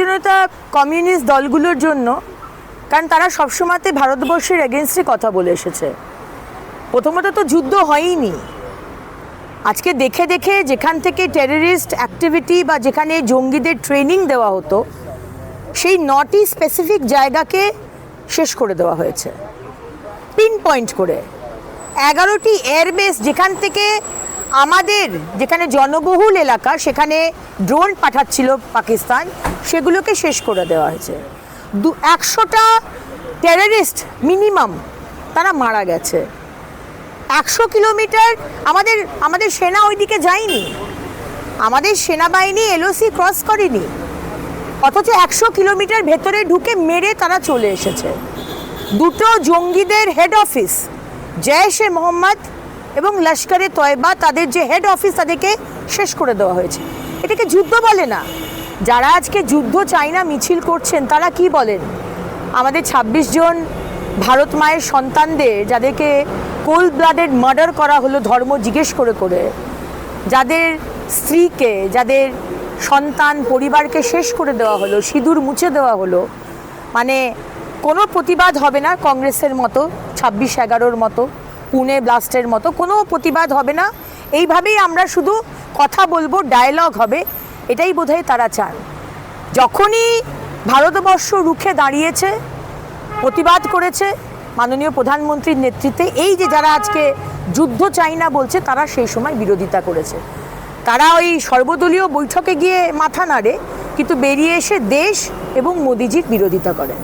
প্রয়োজনীয়তা কমিউনিস্ট দলগুলোর জন্য, কারণ তারা সবসময়তে ভারতবর্ষের এগেনস্টে কথা বলে এসেছে। প্রথমত তো যুদ্ধ হয়ইনি। আজকে দেখে দেখে যেখান থেকে টেররিস্ট অ্যাক্টিভিটি বা যেখানে জঙ্গিদের ট্রেনিং দেওয়া হতো, সেই নটি স্পেসিফিক জায়গাকে শেষ করে দেওয়া হয়েছে। পিন পয়েন্ট করে। এগারোটি এয়ারবেস যেখান থেকে আমাদের, যেখানে জনবহুল এলাকা, সেখানে ড্রোন পাঠাচ্ছিল পাকিস্তান। সেগুলোকে শেষ করে দেওয়া হয়েছে। দু, একশোটা টেররিস্ট মিনিমাম তারা মারা গেছে। একশো কিলোমিটার আমাদের আমাদের সেনা ওইদিকে যায়নি। আমাদের সেনাবাহিনী এলওসি ক্রস করেনি। অথচ একশো কিলোমিটার ভেতরে ঢুকে মেরে তারা চলে এসেছে। দুটো জঙ্গিদের হেড অফিস জয়েশে মোহাম্মদ এবং লস্করে তয়বা, তাদের যে হেড অফিস তাদেরকে শেষ করে দেওয়া হয়েছে। এটাকে যুদ্ধ বলে না। যারা আজকে যুদ্ধ চাই না মিছিল করছেন, তারা কি বলেন? আমাদের ২৬ জন ভারত মায়ের সন্তানদের যাদেরকে কোল্ড ব্লাডেড মার্ডার করা হলো ধর্ম জিজ্ঞেস করে করে, যাদের স্ত্রীকে, যাদের সন্তান পরিবারকে শেষ করে দেওয়া হলো, সিঁদুর মুছে দেওয়া হলো মানে কোনো প্রতিবাদ হবে না কংগ্রেসের মতো, ছাব্বিশ এগারোর মতো, পুনে ব্লাস্টের মতো, কোনো প্রতিবাদ হবে না। এইভাবেই আমরা শুধু কথা বলব ডায়লগ হবে। এটাই বোধহয় তারা চান। যখনই ভারতবর্ষ রুখে দাঁড়িয়েছে, প্রতিবাদ করেছে মাননীয় প্রধানমন্ত্রীর নেতৃত্বে, এই যে যারা আজকে যুদ্ধ চাই না বলছে, তারা সেই সময় বিরোধিতা করেছে। তারা ওই সর্বদলীয় বৈঠকে গিয়ে মাথা নাড়ে, কিন্তু বেরিয়ে এসে দেশ এবং মোদিজির বিরোধিতা করেন।